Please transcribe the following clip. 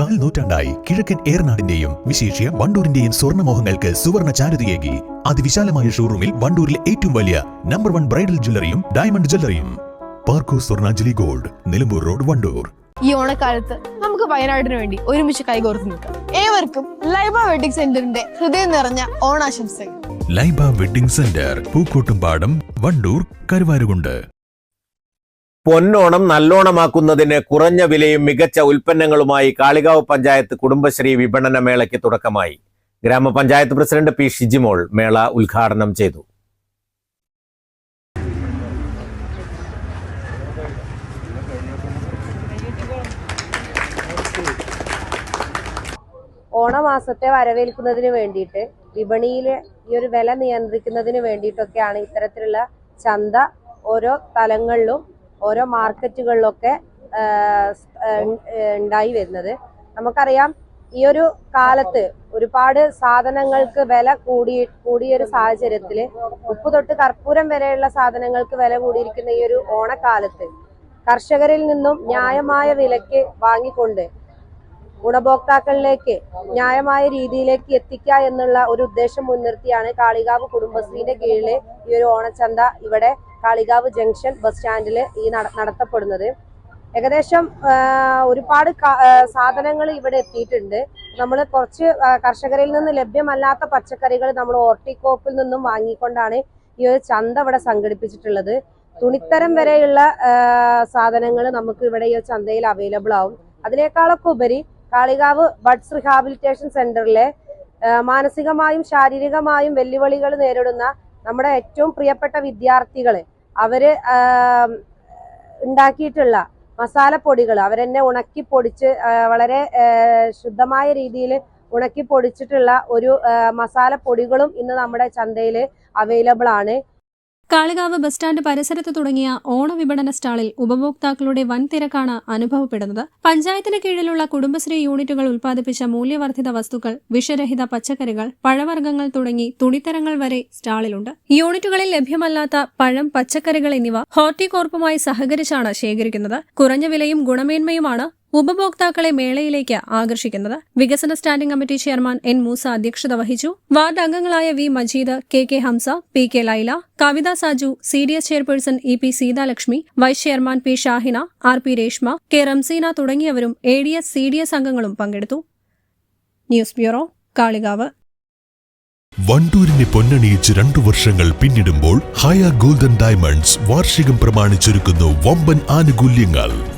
കാൽ നൂറ്റാണ്ടായി കിഴക്കൻ ഏറനാടിന്റെയും വിശേഷ്യ വണ്ടൂരിന്റെയും സ്വർണമോഹങ്ങൾക്ക് സുവർണ ചാരുതയേകി. അതിവിശാലമായ ഷോറൂമിൽ വണ്ടൂരിലെ ഏറ്റവും വലിയ നമ്പർ വൺ ബ്രൈഡൽ ജ്വല്ലറിയും diamond ജ്വല്ലറിയും Parco Swarnanjali gold Nilambur road Wandoor. ഈ ഓണക്കാലത്ത് നമുക്ക് വയനാടിന് വേണ്ടി ഒരുമിച്ച് കൈകോർത്ത് നിൽക്കാം. ഏവർക്കും ലൈബ വെഡിങ് സെന്ററിന്റെ ഹൃദയം നിറഞ്ഞ ഓണാശംസകൾ. Laiba wedding centre Pookkottumpadam Wandoor Karuvarakundu. പൊന്നോണം നല്ലോണമാക്കുന്നതിന് കുറഞ്ഞ വിലയും മികച്ച ഉൽപ്പന്നങ്ങളുമായി കാളികാവ് പഞ്ചായത്ത് കുടുംബശ്രീ വിപണന മേളയ്ക്ക് തുടക്കമായി. ഗ്രാമപഞ്ചായത്ത് പ്രസിഡന്റ് പി ഷിജിമോൾ മേള ഉദ്ഘാടനം ചെയ്തു. ഓണമാസത്തെ വരവേൽക്കുന്നതിന് വേണ്ടിയിട്ട് വിപണിയിലെ ഈ ഒരു വില നിയന്ത്രിക്കുന്നതിന് വേണ്ടിയിട്ടൊക്കെയാണ് ഇത്തരത്തിലുള്ള ചന്ത ഓരോ തലങ്ങളിലും ഓരോ മാർക്കറ്റുകളിലൊക്കെ ഉണ്ടായി വരുന്നത്. നമുക്കറിയാം ഈ ഒരു കാലത്ത് ഒരുപാട് സാധനങ്ങൾക്ക് വില കൂടി കൂടിയൊരു സാഹചര്യത്തിൽ ഉപ്പ് തൊട്ട് കർപ്പൂരം വരെയുള്ള സാധനങ്ങൾക്ക് വില കൂടിയിരിക്കുന്ന ഈ ഒരു ഓണക്കാലത്ത് കർഷകരിൽ നിന്നും ന്യായമായ വിലക്ക് വാങ്ങിക്കൊണ്ട് ഗുണഭോക്താക്കളിലേക്ക് ന്യായമായ രീതിയിലേക്ക് എത്തിക്കുക എന്നുള്ള ഒരു ഉദ്ദേശം മുൻനിർത്തിയാണ് കാളികാവ് കുടുംബശ്രീന്റെ കീഴിൽ ഈ ഒരു ഓണച്ചന്ത ഇവിടെ കാളികാവ് ജംഗ്ഷൻ ബസ് സ്റ്റാൻഡിൽ ഈ നട- നടത്തപ്പെടുന്നത്. ഏകദേശം ഒരുപാട് സാധനങ്ങൾ ഇവിടെ എത്തിയിട്ടുണ്ട്. നമ്മൾ കുറച്ച് കർഷകരിൽ നിന്ന് ലഭ്യമല്ലാത്ത പച്ചക്കറികൾ നമ്മൾ ഓർട്ടിക്കോപ്പിൽ നിന്നും വാങ്ങിക്കൊണ്ടാണ് ഈ ഒരു ചന്ത ഇവിടെ സംഘടിപ്പിച്ചിട്ടുള്ളത്. തുണിത്തരം വരെയുള്ള സാധനങ്ങൾ നമുക്ക് ഇവിടെ ഈ ചന്തയിൽ അവൈലബിൾ ആവും. അതിനേക്കാളൊക്കെ ഉപരി കാളികാവ് ബഡ്സ് റിഹാബിലിറ്റേഷൻ സെന്ററിലെ മാനസികമായും ശാരീരികമായും വെല്ലുവിളികൾ നേരിടുന്ന നമ്മുടെ ഏറ്റവും പ്രിയപ്പെട്ട വിദ്യാർത്ഥികളെ. അവർ ഉണ്ടാക്കിയിട്ടുള്ള മസാലപ്പൊടികൾ അവരെന്നെ ഉണക്കി പൊടിച്ച് വളരെ ശുദ്ധമായ രീതിയിൽ ഉണക്കി പൊടിച്ചിട്ടുള്ള ഒരു മസാലപ്പൊടികളും ഇന്ന് നമ്മുടെ ചന്തയിൽ അവൈലബിൾ ആണ്. കാളികാവ് ബസ് സ്റ്റാൻഡ് പരിസരത്ത് തുടങ്ങിയ ഓണവിപണന സ്റ്റാളിൽ ഉപഭോക്താക്കളുടെ വൻ തിരക്കാണ് അനുഭവപ്പെടുന്നത്. പഞ്ചായത്തിന് കീഴിലുള്ള കുടുംബശ്രീ യൂണിറ്റുകൾ ഉൽപ്പാദിപ്പിച്ച മൂല്യവർദ്ധിത വസ്തുക്കൾ വിഷരഹിത പച്ചക്കറികൾ പഴവർഗങ്ങൾ തുടങ്ങി തുണിത്തരങ്ങൾ വരെ സ്റ്റാളിലുണ്ട്. യൂണിറ്റുകളിൽ ലഭ്യമല്ലാത്ത പഴം പച്ചക്കറികൾ എന്നിവ ഹോർട്ടികോർപ്പുമായി സഹകരിച്ചാണ് ശേഖരിക്കുന്നത്. കുറഞ്ഞ വിലയും ഗുണമേന്മയുമാണ് ഉപഭോക്താക്കളെ മേളയിലേക്ക് ആകർഷിക്കുന്നത് വികസന standing committee chairman N Moosa അധ്യക്ഷത വഹിച്ചു. വാർഡ് അംഗങ്ങളായ V Majeed K K Hamza P K Laila Kavitha Saju C D S chairperson E P Seethalakshmi vice chairman P Shahina R P Reshma K Ramseena തുടങ്ങിയവരും A D S C D S അംഗങ്ങളും പങ്കെടുത്തു. News bureau Kalikavu. വണ്ടൂരിനെ പൊന്നണിയിച്ച് രണ്ടു വർഷങ്ങൾ പിന്നിടുമ്പോൾ ഹയ golden diamonds വാർഷികം പ്രമാണിച്ചൊരുക്കുന്നു വമ്പൻ ആനുകൂല്യങ്ങൾ.